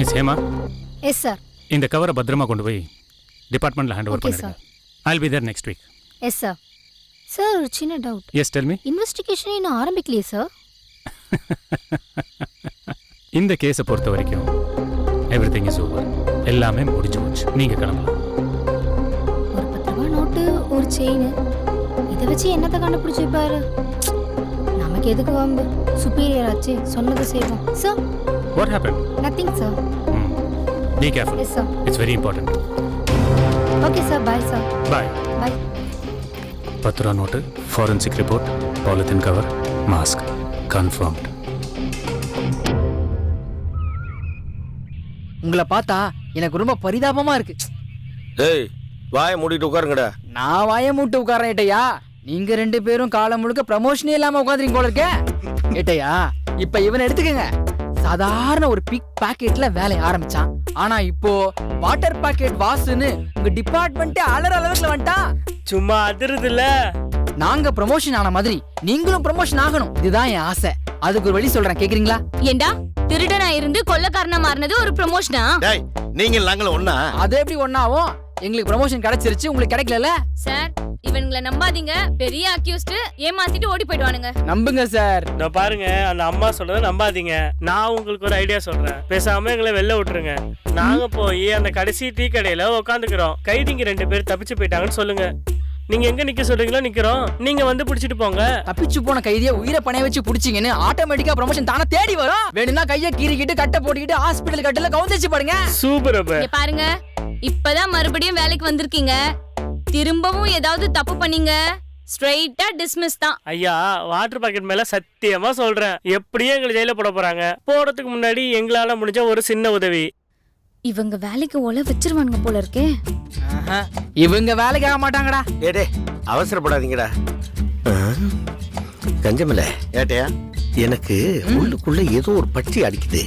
Miss Hema yes sir இந்த கவரை பத்திரமா கொண்டு போய் டிபார்ட்மெண்ட்டில் ஹேண்ட் ஓவர் Okay, பண்ணிடுங்க. I'll be there next week yes sir sir ஒரு சின்ன doubt yes tell me investigation இன்னும் ஆரம்பிக்கலையே சார் இந்த கேஸை பொறுத்த வரைக்கும் எவ்ரி திங் இஸ் ஓவர் எல்லாமே முடிஞ்சு போச்சு. நீங்கள் கிளம்பலாம். ஒரு பத்து நோட்டு ஒரு செயின் இதை வச்சு என்னத்தை கண்டுபிடிச்சு வைப்பாரு நமக்கு எதுக்கு வம்பு? சுப்பீரியர் ஆச்சு சொன்னது செய்வோம். Sir what happen nothing sir be careful yes sir it's very important okay sir bye sir bye bye பத்து ரூபா note forensic report polythene cover mask confirmed உங்களை பார்த்தா எனக்கு ரொம்ப பரிதாபமா இருக்கு. டேய் வாயை மூடிட்டு உட்காருங்கடா. நான் வாய மூட்டு உட்காரேன் ஏட்டையா. நீங்க ரெண்டு பேரும் காலம் முழுக்க ப்ரமோஷனே இல்லாம உட்காந்துருங்க போல இருக்கே. ஏட்டையா இப்ப இவனை எடுத்துக்கங்க. சாதாரண ஒரு பிக் பாக்கெட்ல வேலைய ஆரம்பிச்சான். ஆனா இப்போ வாட்டர் பாக்கெட் வாசுன்னு உங்க டிபார்ட்மெண்ட்டே அலற அளவுக்கு வந்துட்டான் சும்மா அதிருதுல்ல. நாங்க ப்ரமோஷன் ஆன மாதிரி நீங்களும் ப்ரமோஷன் ஆகணும். இதுதான் என் ஆசை. அதுக்கு ஒரு வழி சொல்றேன். கேக்குறீங்களா? ஏண்டா? திருடனா இருந்து கொள்ளக்காரனா மாறினது ஒரு ப்ரமோஷனா டேய் நீங்கள் நாங்களும் ஒண்ணா? அது எப்படி ஒண்ணாவும்? எங்களுக்கு ப்ரமோஷன் கிடைச்சிருச்சு. உங்களுக்கு கிடைக்கல சார் இவனுங்களை நம்பாதீங்க. பெரிய அக்யூஸ்ட் ஏமாத்திட்டு ஓடி போயிடுவானுங்க. நம்புங்க சார் இந்த பாருங்க அந்த அம்மா சொல்றத நம்பாதீங்க. நான் உங்களுக்கு ஒரு ஐடியா சொல்றேன். பேசாம எங்களை வெளில விட்டுருங்க. நாங்க போய் அந்த கடைசி டீ கடையில உட்காந்துக்கிறோம் கைதிங்க ரெண்டு பேர் தப்பிச்சு போயிட்டாங்கன்னு சொல்லுங்க. நீங்க எங்க நிக்க சொல்றீங்களோ நிக்கிறோம். நீங்க வந்து பிடிச்சிட்டு போங்க. தப்பிச்சு போன கைதியை உயிரை பணைய வச்சு புடிச்சீங்கன்னு ஆட்டோமேட்டிக்கா ப்ரமோஷன் தானே தேடி வரும். வேணும்னா கையை கீறிக்கிட்டு கட்டை போட்டுக்கிட்டு ஹாஸ்பிட்டல் கட்டில கவுந்தச்சு பாருங்க. சூப்பர் அப்ப இங்க பாருங்க இப்பதான் மறுபடியும் வேலைக்கு வந்திருக்கீங்க. திரும்பவும் ஏதாவது தப்பு பண்ணீங்க? ஸ்ட்ரைட்டா டிஸ்மிஸ் தான். ஐயா வாட்டர் பாக்கெட் மேல சத்தியமா சொல்றேன். எப்படியும் எங்களை ஜெயில போட போறாங்க. போறதுக்கு முன்னாடி எங்களால முடிஞ்ச ஒரு சின்ன உதவி. இவங்க வேலைக்கு ஒல வச்சிருவானுங்க போல இருக்கே. ஆஹா, இவங்க வேலைக்கு ஆக மாட்டாங்கடா. டேய் அவசரப்படாதீங்கடா? கஞ்சமில்ல. ஏட்டையா? எனக்கு உள்ளுக்குள்ள ஏதோ ஒரு பற்றி அடிக்குது.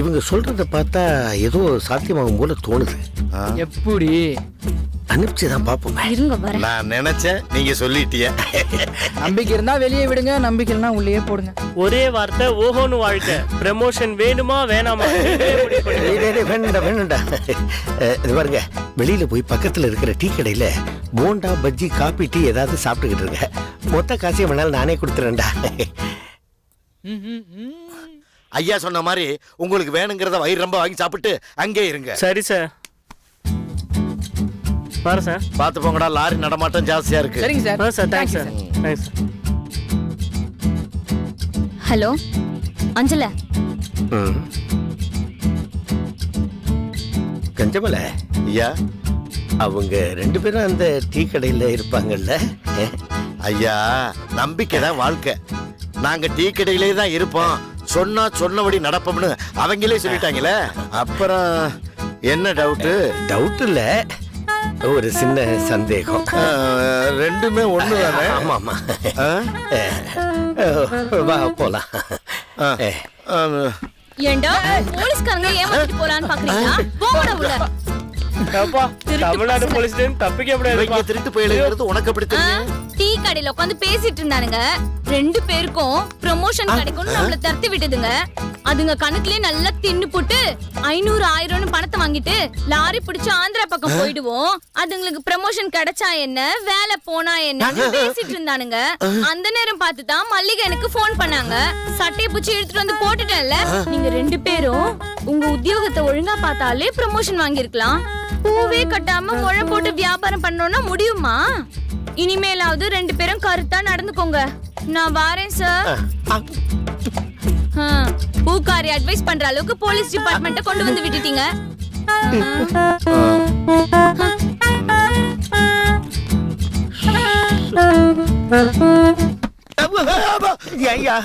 இவங்க சொல்றத பார்த்தா ஏதோ சாத்தியமாகும் போல தோணுது. எப்படி? அனுப்பிச்சுதான் பாப்போமே. இருங்க வரேன். நான் நினைச்சேன் நீங்க சொல்லிட்டிய நம்பிக்கை இருந்தா வெளியே விடுங்க நம்பிக்கை இல்லைன்னா உள்ளே போடுங்க. ஒரே வார்த்தை ஓஹோன்னு வாழ்க்கை. ப்ரமோஷன் வேணுமா வேணாமா? வேணுண்டா அஹ், இது பாருங்க வெளியில போய் பக்கத்துல இருக்கிற டீ கடையில போண்டா பஜ்ஜி காபி டீ ஏதாவது சாப்பிட்டுக்கிட்டு இருங்க. மொத்த காசையும் வேணாலும் நானே கொடுத்துறேன்டா. ஐயா சொன்ன மாதிரி உங்களுக்கு வேணுங்கிறத வயிறு ரொம்ப வாங்கி சாப்பிட்டு அங்கே இருங்க. சரி சார். பாரு சார். பார்த்து போங்கடா லாரி நடமாட்டம் ஜாஸ்தியா இருக்கு. சரிங்க சார். ஆ sir thanks sir. Thanks hello அஞ்சல. கஞ்சமல ஐயா அவங்க ரெண்டு பேரும் அந்த டீ கடையில இருப்பாங்கல்ல? ஐயா நம்பிக்கை தான் வாழ்க்கை. நாங்க டீ கடையிலே தான் இருப்போம். சொன்னா சொன்னபடி நடப்போம்னு அவங்களே சொல்லிட்டாங்களே. அப்புறம் என்ன டவுட்டு டவுட் இல்ல. ஒரு சின்ன சந்தேகம். ரெண்டுமே ஒண்ணு தானே? ஆமா ஆமா வா போலாம். ஏண்டா போலீஸ்காரங்க ஏமாத்திட்டு போலான்னு பாக்குறீங்களா? போங்கடா உள்ள. தமிழ்நாடு. போலீஸ் தப்பிக்க முடியாது திருட்டு போயிடுங்கிறது உனக்கு அப்படி ஆ, டீ கடையில உட்காந்து பேசிட்டு இருந்தானுங்க. ரெண்டு பேருக்கும் ப்ரமோஷன் கிடைக்கும்னு நம்மள தரத்தி விட்டுதுங்க. அதுங்க கணக்குலயே நல்லா தின்னு போட்டு ஐநூறு ஆயிரம்னு பணத்தை வாங்கிட்டு லாரி பிடிச்சு ஆந்திரா பக்கம் போயிடுவோம். அதுங்களுக்கு ப்ரமோஷன் கிடைச்சா என்ன? வேலை போனா என்ன பேசிட்டு இருந்தானுங்க. அந்த நேரம் பார்த்து தான் மல்லிகை எனக்கு ஃபோன் பண்ணாங்க. சட்டையை பிடிச்சி எடுத்துட்டு வந்து போட்டுட்டேன்ல. நீங்க ரெண்டு பேரும் உங்க உத்தியோகத்தை ஒழுங்கா பார்த்தாலே ப்ரமோஷன் வாங்கியிருக்கலாம். பூவே கட்டாம முழை போட்டு வியாபாரம் பண்ணோம்னா முடியுமா? இனிமேலாவது ரெண்டு பேரும் கருத்தா நடந்துக்கோங்க. நான் வாரேன் சார் பூக்காரி அட்வைஸ் பண்ற அளவுக்கு போலீஸ் டிபார்ட்மெண்ட்ட கொண்டு வந்து விட்டுட்டீங்க. ஐயா.